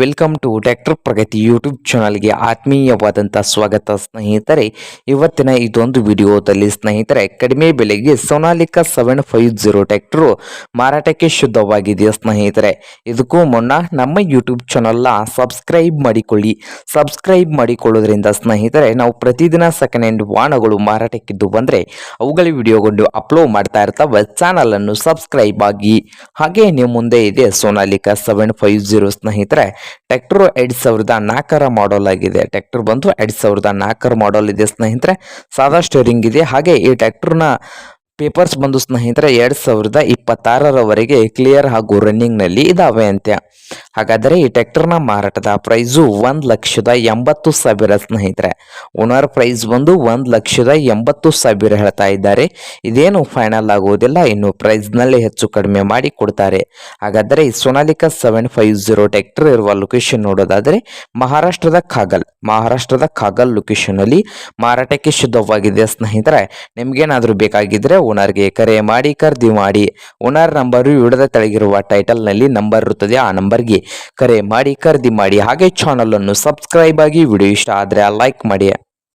Welcome to doctor Pragati YouTube ಚಾನಲ್ಗೆ ಆತ್ಮೀಯವಾದಂಥ ಸ್ವಾಗತ, ಸ್ನೇಹಿತರೆ. ಇವತ್ತಿನ ಇದೊಂದು ವಿಡಿಯೋದಲ್ಲಿ ಸ್ನೇಹಿತರೆ, ಕಡಿಮೆ ಬೆಲೆಗೆ Sonalika seven five zero tractor ಮಾರಾಟಕ್ಕೆ ಶುದ್ಧವಾಗಿದೆ ಸ್ನೇಹಿತರೆ. ಇದಕ್ಕೂ ಮುನ್ನ ನಮ್ಮ ಯೂಟ್ಯೂಬ್ ಚಾನಲ್ನ ಸಬ್ಸ್ಕ್ರೈಬ್ ಮಾಡಿಕೊಳ್ಳಿ. ಸಬ್ಸ್ಕ್ರೈಬ್ ಮಾಡಿಕೊಳ್ಳೋದ್ರಿಂದ ಸ್ನೇಹಿತರೆ, ನಾವು ಪ್ರತಿದಿನ ಸೆಕೆಂಡ್ ಹ್ಯಾಂಡ್ ವಾಹನಗಳು ಮಾರಾಟಕ್ಕಿದ್ದು ಬಂದರೆ, ಅವುಗಳ ವಿಡಿಯೋಗೊಂಡು ಅಪ್ಲೋಡ್ ಮಾಡ್ತಾ ಇರ್ತಾವೆ. ಚಾನಲನ್ನು ಸಬ್ಸ್ಕ್ರೈಬ್ ಆಗಿ. ಹಾಗೆ ನೀವು ಮುಂದೆ ಇದೆ ಸೋನಾಲಿಕಾ ಸೆವೆನ್ ಫೈವ್ ಜೀರೋ ಸ್ನೇಹಿತರೆ. ಟ್ರ್ಯಾಕ್ಟರ್ ಎರಡು ಸಾವಿರದ ನಾಲ್ಕರ ಮಾಡಲ್ ಆಗಿದೆ. ಟ್ರ್ಯಾಕ್ಟರ್ ಬಂದು ಎರಡು ಸಾವಿರದ ನಾಲ್ಕರ ಮಾಡಲ್ ಇದೆ ಸ್ನೇಹಿತರೆ. ಸಾದಾ ಸ್ಟೇರಿಂಗ್ ಇದೆ. ಹಾಗೆ ಈ ಟ್ರ್ಯಾಕ್ಟರ್ನ ಪೇಪರ್ಸ್ ಬಂದು ಸ್ನೇಹಿತರೆ, ಎರಡು ಸಾವಿರದ ಇಪ್ಪತ್ತಾರರವರೆಗೆ ಕ್ಲಿಯರ್ ಹಾಗೂ ರನ್ನಿಂಗ್ನಲ್ಲಿ ಇದ್ದಾವೆ ಇದಾವೆ ಅಂತೆ ಹಾಗಾದರೆ ಈ ಟ್ರ್ಯಾಕ್ಟರ್ನ ಮಾರಾಟದ ಪ್ರೈಸು ಒಂದು ಲಕ್ಷದ ಎಂಬತ್ತು ಸಾವಿರ ಸ್ನೇಹಿತರೆ. ಓನರ್ ಪ್ರೈಸ್ ಬಂದು ಒಂದು ಲಕ್ಷದ ಎಂಬತ್ತು ಸಾವಿರ ಹೇಳ್ತಾ ಇದ್ದಾರೆ. ಇದೇನು ಫೈನಲ್ ಆಗುವುದಿಲ್ಲ, ಇನ್ನು ಪ್ರೈಸ್ನಲ್ಲಿ ಹೆಚ್ಚು ಕಡಿಮೆ ಮಾಡಿ ಕೊಡ್ತಾರೆ. ಹಾಗಾದರೆ ಈ Sonalika seven five zero tractor ಇರುವ ಲೊಕೇಶನ್ ನೋಡೋದಾದರೆ ಮಹಾರಾಷ್ಟ್ರದ ಖಾಗಲ್ ಮಹಾರಾಷ್ಟ್ರದ ಖಾಗಲ್ ಲೊಕೇಶನ್ ಅಲ್ಲಿ ಮಾರಾಟಕ್ಕೆ ಶುದ್ಧವಾಗಿದೆ ಸ್ನೇಹಿತರೆ. ನಿಮಗೇನಾದರೂ ಬೇಕಾಗಿದ್ರೆ ಓನರ್ಗೆ ಕರೆ ಮಾಡಿ ಖರೀದಿ ಮಾಡಿ. ಓನರ್ ನಂಬರು ವಿಡದ ತೆಳಗಿರುವ ಟೈಟಲ್ನಲ್ಲಿ ನಂಬರ್ ಇರುತ್ತದೆ. ಆ ನಂಬರ್ಗೆ ಕರೆ ಮಾಡಿ ಖರೀದಿ ಮಾಡಿ. ಹಾಗೆ ಚಾನೆಲ್ ಅನ್ನು ಸಬ್ಸ್ಕ್ರೈಬ್ ಆಗಿ ವಿಡಿಯೋ ಇಷ್ಟ ಆದರೆ ಲೈಕ್ ಮಾಡಿ.